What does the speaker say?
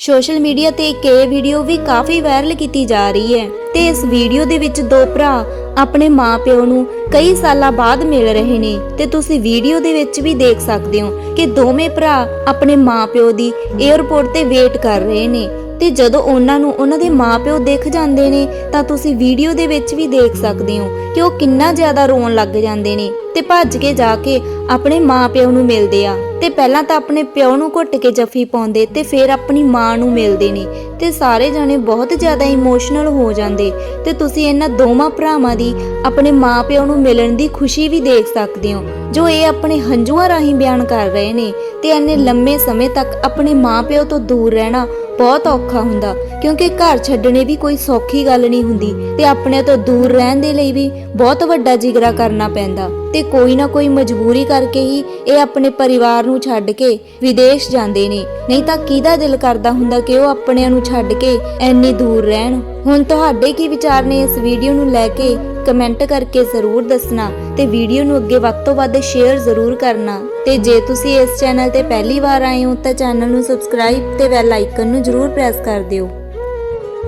Social media ਤੇ ਇੱਕ ਇਹ ਵੀਡੀਓ ਵੀ ਕਾਫੀ ਵਾਇਰਲ ਕੀਤੀ ਜਾ ਰਹੀ ਹੈ ਤੇ ਇਸ ਵੀਡੀਓ ਦੇ ਵਿੱਚ ਦੋ ਭਰਾ ਆਪਣੇ ਮਾਪਿਓ ਨੂੰ ਕਈ ਸਾਲਾਂ ਬਾਅਦ ਮਿਲ ਰਹੇ ਨੇ ਤੇ ਤੁਸੀਂ ਵੀਡੀਓ ਦੇ ਵਿੱਚ ਵੀ ਦੇਖ ਸਕਦੇ ਹੋ ਕਿ ਦੋਵੇਂ ਭਰਾ ਆਪਣੇ ਮਾਪਿਓ ਦੀ 에ਅਰਪੋਰਟ ਤੇ ਵੇਟ ਕਰ ਰਹੇ ਨੇ ਤੇ ਜਦੋਂ ਉਹਨਾਂ ਨੂੰ ਉਹਨਾਂ ਦੇ ਮਾਪਿਓ ਦਿਖ ਜਾਂਦੇ ਨੇ ਤਾਂ ਤੁਸੀਂ ਵੀਡੀਓ ਦੇ ਵਿੱਚ ਵੀ ਦੇਖ ਸਕਦੇ ਹੋ ਕਿ ਉਹ ਕਿੰਨਾ ਜ਼ਿਆਦਾ ਰੋਣ ਲੱਗ ਜਾਂਦੇ ਨੇ ਤੇ ਭੱਜ ਕੇ ਜਾ ਕੇ ਆਪਣੇ ਮਾਪਿਓ ਨੂੰ ਮਿਲਦੇ ਆ। ਤੇ ਪਹਿਲਾਂ ਤਾਂ ਆਪਣੇ ਪਿਓ ਨੂੰ ਘੁੱਟ ਕੇ ਜੱਫੀ ਪਾਉਂਦੇ ਤੇ ਫਿਰ ਆਪਣੀ ਮਾਂ ਨੂੰ ਮਿਲਦੇ ਨੇ ਤੇ ਸਾਰੇ ਜਾਣੇ ਬਹੁਤ ਜ਼ਿਆਦਾ ਇਮੋਸ਼ਨਲ ਹੋ ਜਾਂਦੇ ਤੇ ਤੁਸੀਂ ਇਹਨਾਂ ਦੋਵਾਂ ਭਰਾਵਾਂ ਦੀ ਆਪਣੇ ਮਾਂ ਪਿਓ ਨੂੰ ਮਿਲਣ ਦੀ ਖੁਸ਼ੀ ਵੀ ਦੇਖ ਸਕਦੇ ਹੋ, ਜੋ ਇਹ ਆਪਣੇ ਹੰਝੂਆਂ ਰਾਹੀਂ ਬਿਆਨ ਕਰ ਰਹੇ ਨੇ ਤੇ ਇਹਨੇ ਲੰਮੇ ਸਮੇਂ ਤੱਕ ਆਪਣੇ ਮਾਂ ਪਿਓ ਤੋਂ ਦੂਰ ਰਹਿਣਾ ਬਹੁਤ ਔਖਾ ਹੁੰਦਾ ਕਿਉਂਕਿ ਘਰ ਛੱਡਣੇ ਵੀ ਕੋਈ ਸੌਖੀ ਗੱਲ ਨਹੀਂ ਹੁੰਦੀ ਤੇ ਆਪਣੇ ਤੋਂ ਦੂਰ ਰਹਿਣ ਦੇ ਲਈ ਵੀ ਬਹੁਤ ਵੱਡਾ ਜਿਗਰਾ ਕਰਨਾ ਪੈਂਦਾ ਤੇ ਕੋਈ ਨਾ ਕੋਈ ਮਜਬੂਰੀ ਕਰਕੇ ਹੀ ਇਹ ਆਪਣੇ ਪਰਿਵਾਰ ਨੂੰ ਛੱਡ ਕੇ ਵਿਦੇਸ਼ ਜਾਂਦੇ ਨੇ। ਨਹੀਂ ਤਾਂ ਕਿਹਦਾ ਦਿਲ ਕਰਦਾ ਹੁੰਦਾ ਕਿ ਉਹ ਆਪਣਿਆਂ ਨੂੰ ਛੱਡ ਕੇ ਐਨੀ ਦੂਰ ਰਹਿਣ? ਹੁਣ ਤੁਹਾਡੇ ਕੀ ਵਿਚਾਰ ਨੇ ਇਸ ਵੀਡੀਓ ਨੂੰ ਲੈ ਕੇ? ਕਮੈਂਟ ਕਰਕੇ ਜ਼ਰੂਰ ਦੱਸਣਾ ਤੇ ਵੀਡੀਓ ਨੂੰ ਅੱਗੇ ਵੱਧ ਤੋਂ ਵੱਧ ਸ਼ੇਅਰ ਜ਼ਰੂਰ ਕਰਨਾ। ਤੇ ਜੇ ਤੁਸੀਂ ਇਸ ਚੈਨਲ ਤੇ ਪਹਿਲੀ ਵਾਰ ਆਏ ਹੋ ਤਾਂ ਚੈਨਲ ਨੂੰ ਸਬਸਕ੍ਰਾਈਬ ਤੇ ਬੈਲ ਆਈਕਨ ਨੂੰ ਜ਼ਰੂਰ ਪ੍ਰੈਸ ਕਰ ਦਿਓ।